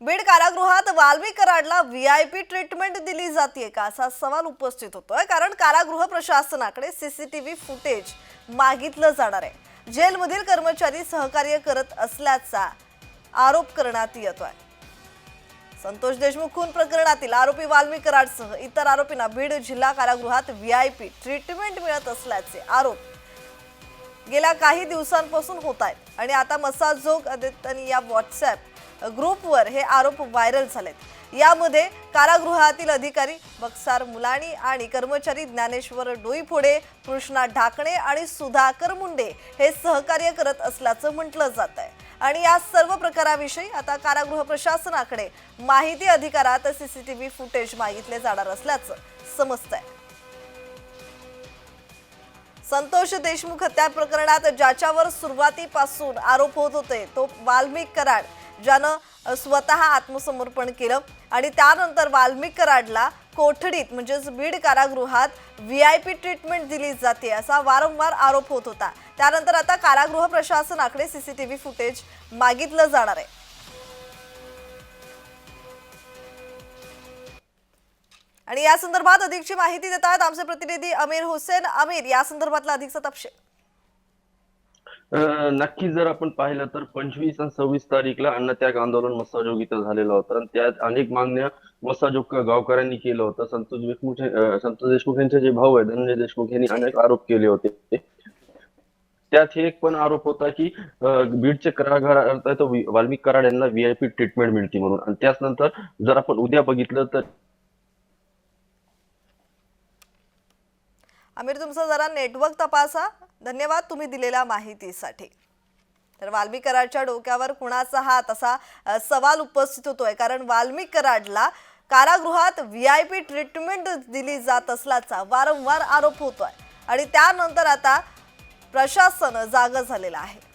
बीड कारागृहात वाल्वी कराडला P treatment दिली जाते का असा सवाल उपस्थित होतोय. कारण कारागृह प्रशासनाकडे सीसीटीव्ही फुटेज मागितलं जाणार आहे. जेलमधील कर्मचारी सहकार्य करत असल्याचा आरोप करण्यात येतोय. संतोष देशमुख खून प्रकरणातील आरोपी वाल्मी कराडसह इतर आरोपींना बीड जिल्हा कारागृहात व्ही आय पी ट्रीटमेंट मिळत असल्याचे आरोप गेल्या काही दिवसांपासून होत आहेत. आणि आता मसाजोग आणि या व्हॉट्सॲप ग्रुपवर हे आरोप व्हायरल झालेत. यामध्ये कारागृहातील अधिकारी बक्सार मुलाणी आणि कर्मचारी ज्ञानेश्वर डोईफोडे कृष्णा ढाकणे आणि सुधाकर मुंडे हे सहकार्य करत असल्याचं म्हटलं जात आहे आणि या सर्व प्रकाराविषयी आता कारागृह प्रशासनाकडे माहिती अधिकारात सीसीटीव्ही फुटेज मागितले जाणार असल्याचं समजतंय. संतोष देशमुख हत्या प्रकरणात ज्याच्यावर सुरुवातीपासून आरोप होत होते तो वाल्मिक कराड ज्यानं स्वतः आत्मसमर्पण केलं. आणि त्यानंतर वाल्मिक कराडला कोठडीत म्हणजेच बीड कारागृहात व्ही आय पी ट्रीटमेंट दिली जाते असा वारंवार आरोप होत होता. त्यानंतर आता कारागृह प्रशासनाकडे सीसीटीव्ही फुटेज मागितलं जाणार आहे. आणि या संदर्भात अधिकची माहिती देत आहेत आमचे प्रतिनिधी अमीर हुसेन. अमीर या संदर्भातला अधिकचा तपशील. नक्की जर आपण पाहिलं तर पंचवीस आणि सव्वीस तारीखला अन्नत्याग आंदोलन मस्साजोग इथं झालेलं होतं. आणि त्यात अनेक मागण्या मस्साजोग गावकऱ्यांनी केलं होतं. संतोष देशमुख संतोष देशमुख यांचे जे भाऊ आहे धनंजय देशमुख यांनी अनेक आरोप केले होते. त्यात हे एक पण आरोप होता की बीडचे कारागृहात वाल्मिक कराड यांना व्हीआयपी ट्रीटमेंट मिळते म्हणून. आणि त्याच नंतर जर आपण उद्या बघितलं तर आमिर तुमचं जरा नेटवर्क तपासा. धन्यवाद तुम्ही दिलेल्या माहितीसाठी. तर वाल्मिक कराडच्या डोक्यावर कुणाचा हात असा सवाल उपस्थित होतोय. कारण वाल्मिक कराडला कारागृहात व्ही आय पी ट्रीटमेंट दिली जात असल्याचा वारंवार आरोप होतोय. आणि त्यानंतर आता प्रशासन जाग झालेलं आहे.